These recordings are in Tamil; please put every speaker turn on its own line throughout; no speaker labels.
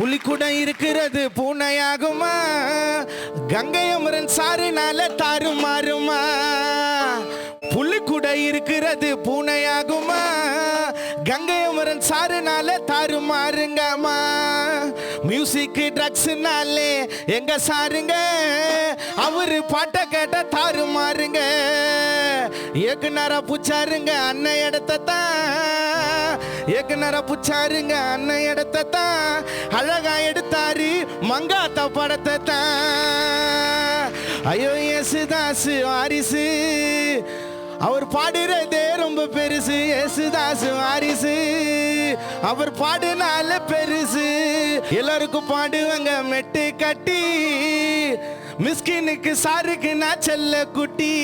புலி கூட இருக்கிறது பூனையாகுமா? கங்கை அமரன் சாருனால தாறுமாறுமா புலி கூட இருக்கிறது பூனையாகுமா? கங்கை அமரன் சாருனால தாறுமாறுங்கம்மா மியூசிக் ட்ரக்ஸ்னாலே எங்க சாருங்க? அவரு பாட்டை கேட்ட தாறுமாறுங்க இயக்குனரா பூச்சாருங்க அண்ணன் இடத்த தான். ஏக்குனரா புச்சாருங்க அண்ணன் இடத்த தான் அழகா எடுத்தாரு மங்காத்த படத்தை தான் ஐயோ ஏசுதாசு வாரிசு. அவர் பாடுறதே ரொம்ப பெருசு. யேசுதாஸ் வாரிசு. அவர் பாடுனால பெருசு. எல்லாருக்கும் பாடுவாங்க மெட்டு கட்டி. மிஸ்கினுக்கு சாருக்கு நான் செல்ல குட்டி.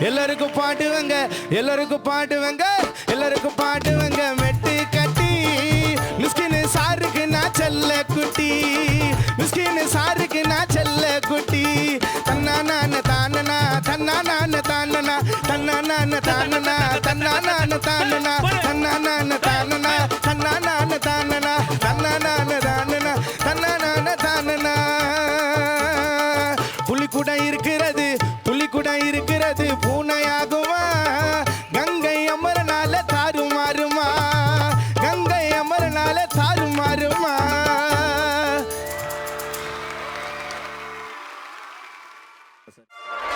எல்லாருக்கும் பாடுவாங்க எல்லாருக்கும் பாடுவாங்க எல்லாருக்கும் பாடுவாங்க மெட்டு கட்டி மிஸ்கின் சாருக்கு நான் செல்ல குட்டி. மிஸ்கின் சாருக்கு நான் செல்ல குட்டி. தன்னா நான் தானனா தன்னா நான் தானனா தன்னா நான் தானனா தன்னா நான் தானனா தன்னா நான் கூட இருக்கிறது புலி கூட இருக்கிறது பூனையாகுமா கங்கை அமரனால தாறுமாறுமா கங்கை அமரனால தாறுமாறுமா Thank